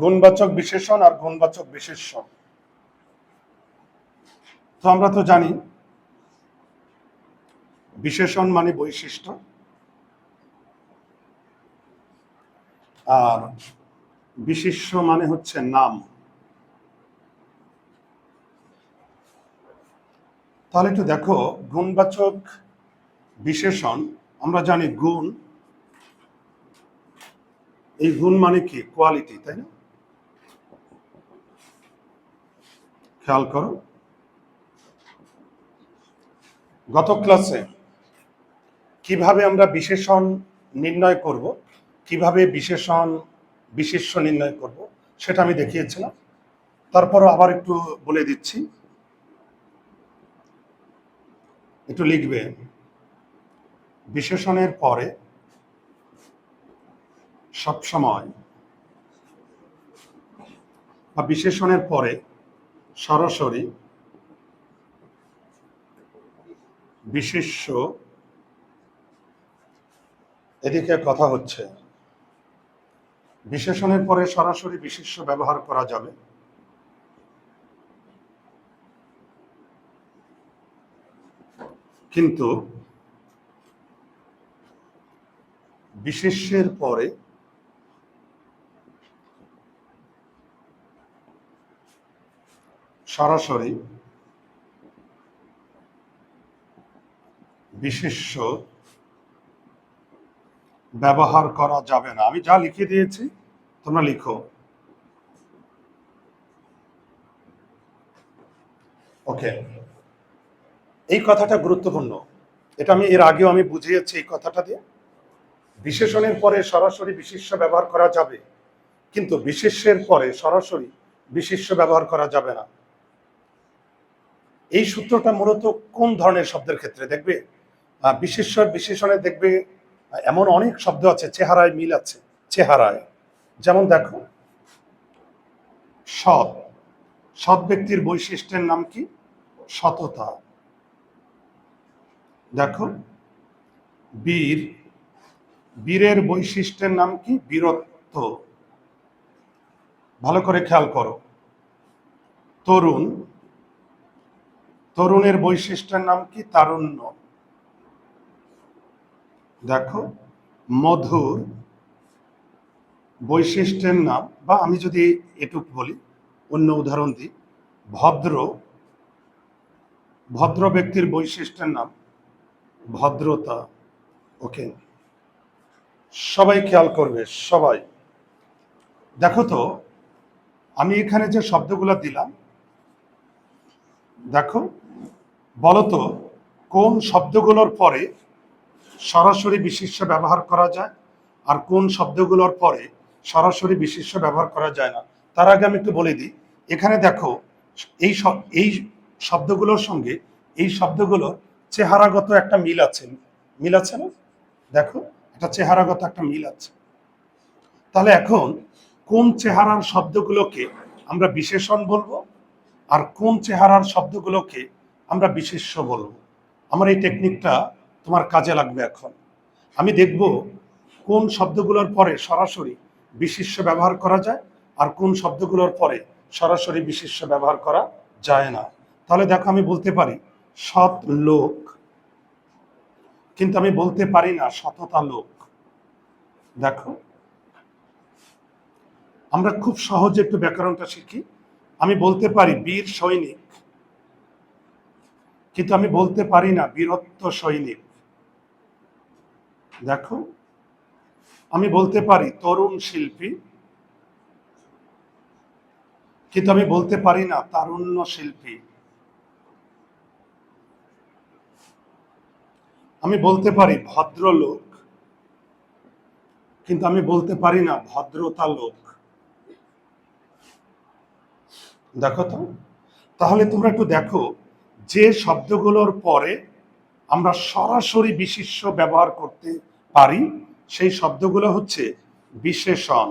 গুণবাচক বিশেষণ আর গুণবাচক বিশেষ্য তো আমরা তো জানি, বিশেষণ মানে বৈশিষ্ট্য। আর বিশিষ্য মানে হচ্ছে নাম। তাহলে একটু দেখো, গুণবাচক বিশেষণ, আমরা জানি গুণ। এই গুণ মানে কি? কোয়ালিটি, তাই না? খেয়াল করো। গত ক্লাসে কীভাবে আমরা বিশেষণ নির্ণয় করব, কীভাবে বিশেষণ বিশেষ্য নির্ণয় করব, সেটা আমি দেখিয়েছিলাম। তারপরও আবার একটু বলে দিচ্ছি। একটু লিখবে। বিশেষণের পরে সবসময় বা বিশেষণের পরে সরাসরি বিশেষ্য এদিকে কথা হচ্ছে, বিশেষণের পরে সরাসরি বিশেষ্য ব্যবহার করা যাবে। কিন্তু বিশেষ্যের পরে সরাসরি বিশেষ্য ব্যবহার করা যাবে না। আমি যা লিখে দিয়েছি, তোমরা লিখো। ওকে এই কথাটা গুরুত্বপূর্ণ। এটা আমি এর আগেও আমি বুঝিয়েছি এই কথাটা দিয়ে। বিশেষণের পরে সরাসরি বিশেষ্য ব্যবহার করা যাবে, কিন্তু বিশেষ্যের পরে সরাসরি বিশেষ্য ব্যবহার করা যাবে না। এই সূত্রটা মূলত কোন ধরনের শব্দের ক্ষেত্রে দেখবে? আর বিশেষণে দেখবে এমন অনেক শব্দ আছে, চেহারায় মিল আছে, চেহারায়। যেমন দেখো, সৎ। সৎ ব্যক্তির বৈশিষ্ট্যের নাম কি? সততা। দেখো, বীর। বীরের বৈশিষ্ট্যের নাম কি? বীরত্ব। ভালো করে খেয়াল করো। তরুণ। তরুণের বৈশিষ্ট্যের নাম কি? তারুণ্য। দেখো, মধুর বৈশিষ্ট্যের নাম, বা আমি যদি এটুক বলি, অন্য উদাহরণ দিই, ভদ্র ভদ্র ব্যক্তির বৈশিষ্ট্যের নাম ভদ্রতা। ওকে, সবাই খেয়াল করবে, সবাই। দেখো তো, আমি এখানে যে শব্দগুলো দিলাম, দেখো বলতো, কোন শব্দগুলোর পরে সরাসরি বিশেষ্য ব্যবহার করা যায় আর কোন শব্দগুলোর পরে সরাসরি বিশেষ্য ব্যবহার করা যায় না? তার আগে আমি একটু বলে দিই। এখানে দেখো, এই এই শব্দগুলোর সঙ্গে এই শব্দগুলোর চেহারাগত একটা মিল আছে। মিল আছে না? দেখো, একটা চেহারাগত একটা মিল আছে। তাহলে এখন কোন চেহারার শব্দগুলোকে আমরা বিশেষণ বলব আর কোন চেহারার শব্দগুলোকে আমরা বিশেষ্য বলব। আমার এই টেকনিকটা তোমার কাজে লাগবে এখন। আমি দেখব কোন শব্দগুলোর পরে সরাসরি বিশেষ্য ব্যবহার করা যায় আর কোন শব্দগুলোর পরে সরাসরি বিশেষ্য ব্যবহার করা যায় না। তাহলে দেখো আমি বলতে পারি, সৎ লোক। কিন্তু আমি বলতে পারি না, সততা লোক। দেখো, আমরা খুব সহজে একটু ব্যাকরণটা শিখি। আমি বলতে পারি, বীর সৈনিক। কিন্তু আমি বলতে পারি না, বীরত্ব সৈনিক। দেখো, আমি বলতে পারি তরুণ শিল্পী, কিন্তু আমি বলতে পারি না তারুণ্য শিল্পী। আমি বলতে পারি ভদ্রলোক, কিন্তু আমি বলতে পারি না ভদ্রতা লোক দেখো তো, তাহলে তোমরা একটু দেখো যে শব্দগুলোর পরে আমরা সরাসরি বিশেষ্য ব্যবহার করতে পারি, সেই শব্দগুলো হচ্ছে বিশেষণ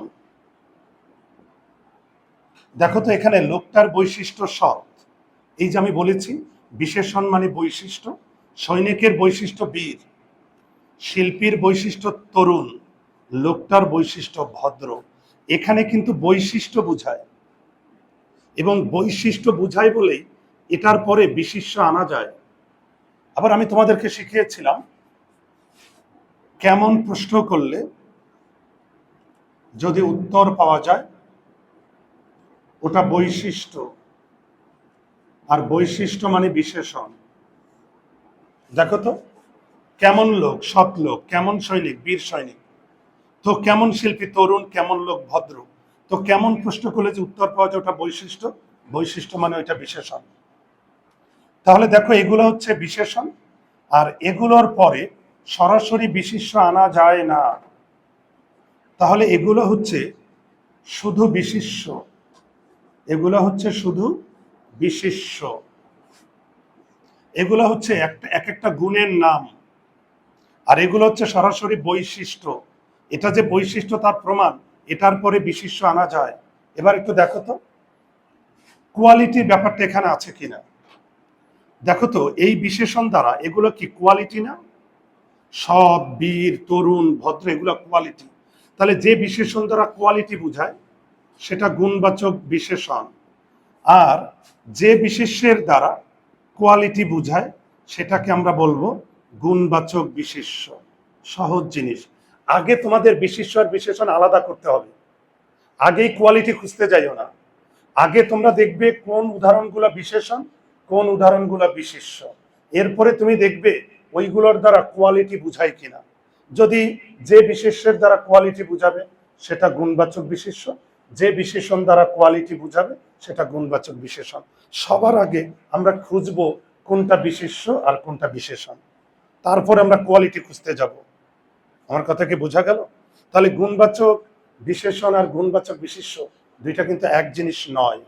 দেখো তো এখানে লোকটার বৈশিষ্ট্য সৎ। এই যে আমি বলেছি বিশেষণ মানে বৈশিষ্ট্য, সৈনিকের বৈশিষ্ট্য বীর, শিল্পীর বৈশিষ্ট্য তরুণ, লোকটার বৈশিষ্ট্য ভদ্র। এখানে কিন্তু বৈশিষ্ট্য বোঝায়। এবং বৈশিষ্ট্য বোঝায় বলেই এটার পরে বিশিষ্য আনা যায়। আবার আমি তোমাদেরকে শিখিয়েছিলাম কেমন প্রশ্ন করলে যদি উত্তর পাওয়া যায়, ওটা বৈশিষ্ট্য। আর বৈশিষ্ট্য মানে বিশেষণ। দেখো তো, কেমন লোক, সৎ লোক, কেমন সৈনিক, বীর সৈনিক? তো কেমন শিল্পী, তরুণ, কেমন লোক, ভদ্র? তো কেমন প্রশ্ন করলে যে উত্তর পাওয়া যায়, ওটা বৈশিষ্ট্য? বৈশিষ্ট্য মানে ওইটা বিশেষণ। তাহলে দেখো এগুলো হচ্ছে বিশেষণ, আর এগুলোর পরে সরাসরি বিশিষ্য আনা যায় না। তাহলে এগুলো হচ্ছে শুধু বিশিষ্য এগুলো হচ্ছে শুধু বিশিষ্য এগুলো হচ্ছে এক একটা গুণের নাম। আর এগুলো হচ্ছে সরাসরি বৈশিষ্ট্য। এটা যে বৈশিষ্ট্য তার প্রমাণ, এটার পরে বিশিষ্য আনা যায়। এবার একটু দেখো তো কোয়ালিটির ব্যাপারটা এখানে আছে কিনা? দেখো তো, এই বিশেষণ দ্বারা এগুলো কি কোয়ালিটি না? সব, বীর, তরুণ, ভদ্র, এগুলো কোয়ালিটি তাহলে যে বিশেষণ দ্বারা কোয়ালিটি বোঝায়, সেটা গুণবাচক বিশেষণ। আর যে বিশেষ্যের দ্বারা কোয়ালিটি বোঝায়, সেটাকে আমরা বলব গুণবাচক বিশেষ্য। সহজ জিনিস। আগে তোমাদের বিশেষ্য আর বিশেষণ আলাদা করতে হবে। আগেই কোয়ালিটি খুঁজতে যাইও না। আগে তোমরা দেখবে কোন উদাহরণগুলো বিশেষণ কোন উদাহরণগুলো বিশেষ্য এরপরে তুমি দেখবে ওইগুলোর দ্বারা কোয়ালিটি বুঝায় কিনা। যদি যে বিশেষ্যের দ্বারা কোয়ালিটি বুঝাবে, সেটা গুণবাচক বিশেষ্য যে বিশেষণ দ্বারা কোয়ালিটি বুঝাবে, সেটা গুণবাচক বিশেষণ। সবার আগে আমরা খুঁজবো কোনটা বিশেষ্য আর কোনটা বিশেষণ। তারপরে আমরা কোয়ালিটি খুঁজতে যাব। আমার কথা কি বোঝা গেল? তাহলে গুণবাচক বিশেষণ আর গুণবাচক বিশেষ্য দুইটা কিন্তু এক জিনিস নয়।